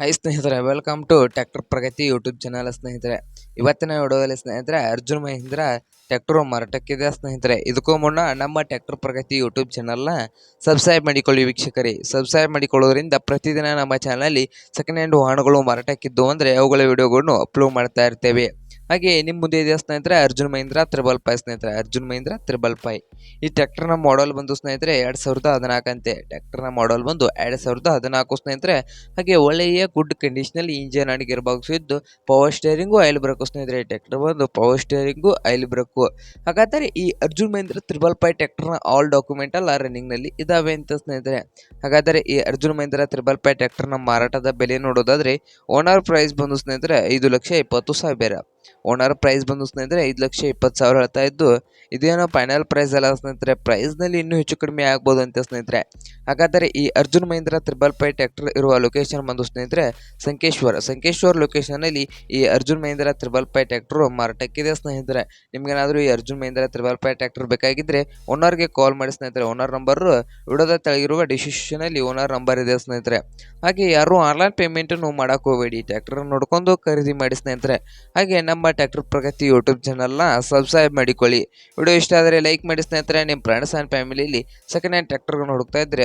High ಸ್ನೇಹಿತರೆ welcome to tractor Pragati YouTube channel ಸ್ನೇಹಿತರೆ. ಇವತ್ತಿನ ವಿಡಿಯೋದಲ್ಲಿ ಸ್ನೇಹಿತರೆ, ಅರ್ಜುನ್ ಮಹೇಂದ್ರ ಟ್ರ್ಯಾಕ್ಟರ್ ಮಾರಾಟಕ್ಕಿದೆ ಸ್ನೇಹಿತರೆ. ಇದಕ್ಕೂ ಮುನ್ನ ನಮ್ಮ ಟ್ರ್ಯಾಕ್ಟರ್ ಪ್ರಗತಿ ಯೂಟ್ಯೂಬ್ ಚಾನಲ್ನ ಸಬ್ಸ್ಕ್ರೈಬ್ ಮಾಡಿಕೊಳ್ಳಿ ವೀಕ್ಷಕರಿ. ಸಬ್ಸ್ಕ್ರೈಬ್ ಮಾಡಿಕೊಳ್ಳೋದ್ರಿಂದ ಪ್ರತಿದಿನ ನಮ್ಮ ಚಾನಲಲ್ಲಿ ಸೆಕೆಂಡ್ ಹ್ಯಾಂಡ್ ವಾಹನಗಳು ಮಾರಾಟಕ್ಕಿದ್ದು ಅಂದರೆ ಅವುಗಳ ವಿಡಿಯೋಗಳನ್ನು ಅಪ್ಲೋಡ್ ಮಾಡ್ತಾ ಇರ್ತೇವೆ. ಹಾಗೆ ನಿಮ್ಮ ಮುಂದೆ ಇದೆಯಾ ಸ್ನೇಹಿತರೆ, ಅರ್ಜುನ್ ಮಹೀಂದ್ರ, ತ್ರಿಬಲ್ ಪೈ ಸ್ನೇಹಿತರೆ, ಅರ್ಜುನ್ ಮಹೀಂದ್ರ, ತ್ರಿಬಲ್ ಫೈ ಈ ಟ್ರ್ಯಾಕ್ಟರ್ನ ಮಾಡಲ್ ಬಂದು ಸ್ನೇಹಿತರೆ, ಎರಡು ಸಾವಿರದ ಹದಿನಾಲ್ಕಂತೆ ಟ್ರ್ಯಾಕ್ಟರ್ನ ಮಾಡಲ್ ಬಂದು ಎರಡು ಸಾವಿರದ ಹದಿನಾಲ್ಕು ಸ್ನೇಹಿತರೆ. ಹಾಗೆ ಒಳ್ಳೆಯ ಗುಡ್ ಕಂಡೀಷನಲ್ಲಿ ಇಂಜಿನ್ ಅಡಿಗೆ ಬಾಕ್ಸ್ ಇದ್ದು ಪವರ್ ಸ್ಟೇರಿಂಗು ಆಯಿಲ್ ಬ್ರೇಕು ಸ್ನೇಹಿತರೆ ಟ್ರ್ಯಾಕ್ಟರ್ ಬಂದು ಪವರ್ ಸ್ಟೇರಿಂಗು ಆಯಿಲ್ ಬ್ರೇಕು ಹಾಗಾದರೆ ಈ ಅರ್ಜುನ್ ಮಹೀಂದ್ರ, ತ್ರಿಬಲ್ ಫೈ ಟ್ರ್ಯಾಕ್ಟರ್ನ ಆಲ್ ಡಾಕ್ಯುಮೆಂಟ್ ಎಲ್ಲ ರನ್ನಿಂಗ್ನಲ್ಲಿ ಇದಾವೆ ಅಂತ ಸ್ನೇಹಿತರೆ. ಹಾಗಾದರೆ ಈ ಅರ್ಜುನ್ ಮಹೀಂದ್ರ, ತ್ರಿಬಲ್ ಫೈ ಟ್ರ್ಯಾಕ್ಟರ್ನ ಮಾರಾಟದ ಬೆಲೆ ನೋಡೋದಾದ್ರೆ ಓನರ್ ಪ್ರೈಸ್ ಬಂದು ಸ್ನೇಹಿತರೆ, ಐದು ಲಕ್ಷ ಇಪ್ಪತ್ತು ಸಾವಿರ. ಓನರ್ ಪ್ರೈಸ್ ಬಂದು ಸ್ನೇಹಿತರೆ ಐದು ಲಕ್ಷ ಇಪ್ಪತ್ತು ಸಾವಿರ ಹೇಳ್ತಾ ಇದ್ದು, ಇದೇನೋ ಫೈನಲ್ ಪ್ರೈಸ್ ಅಲ್ಲ ಸ್ನೇಹಿತರೆ. ಪ್ರೈಸ್ನಲ್ಲಿ ಇನ್ನೂ ಹೆಚ್ಚು ಕಡಿಮೆ ಆಗ್ಬೋದು ಅಂತ ಸ್ನೇಹಿತರೆ. ಹಾಗಾದರೆ ಈ Arjun Mahindra triple five tractor ಇರುವ ಲೊಕೇಶನ್ ಬಂದು ಸ್ನೇಹಿತರೆ, ಸಂಕೇಶ್ವರ. ಸಂಕೇಶ್ವರ ಲೊಕೇಶನಲ್ಲಿ ಈ Arjun Mahindra triple five tractor ಮಾರಾಟಕ್ಕಿದೆ ಸ್ನೇಹಿತರೆ. ನಿಮ್ಗೇನಾದರೂ ಈ Arjun Mahindra triple five tractor ಬೇಕಾಗಿದ್ದರೆ ಓನರ್ಗೆ ಕಾಲ್ ಮಾಡಿ ಸ್ನೇಹಿತರೆ. ಓನರ್ ನಂಬರ್ ವಿಡೋದ ತೆಳಗಿರುವ ಡಿಸಿಷನಲ್ಲಿ ಓನರ್ ನಂಬರ್ ಇದೆ ಸ್ನೇಹಿತರೆ. ಹಾಗೆ ಯಾರು ಆನ್ಲೈನ್ ಪೇಮೆಂಟನ್ನು ಮಾಡೋಕೆ ಹೋಗಬೇಡಿ. ಟ್ಯಾಕ್ಟರ್ ನೋಡ್ಕೊಂಡು ಖರೀದಿ ಮಾಡಿ ಸ್ನೇಹಿತರೆ. ಹಾಗೆ ನಮ್ಮ ಟ್ಯಾಕ್ಟರ್ ಪ್ರಗತಿ ಯೂಟ್ಯೂಬ್ ಚಾನಲ್ನ ಸಬ್ಸ್ಕ್ರೈಬ್ ಮಾಡಿಕೊಳ್ಳಿ. ವಿಡಿಯೋ ಇಷ್ಟ ಆದರೆ ಲೈಕ್ ಮಾಡಿ ಸ್ನೇಹಿತರೆ. ನಿಮ್ಮ ಫ್ರೆಂಡ್ಸ್ ಆ್ಯಂಡ್ ಫ್ಯಾಮಿಲಿಯಲ್ಲಿ ಸೆಕೆಂಡ್ ಹ್ಯಾಂಡ್ ಟ್ರ್ಯಾಕ್ಟರ್ಗಳನ್ನು ಹುಡುಕ್ತಾ ಇದ್ದರೆ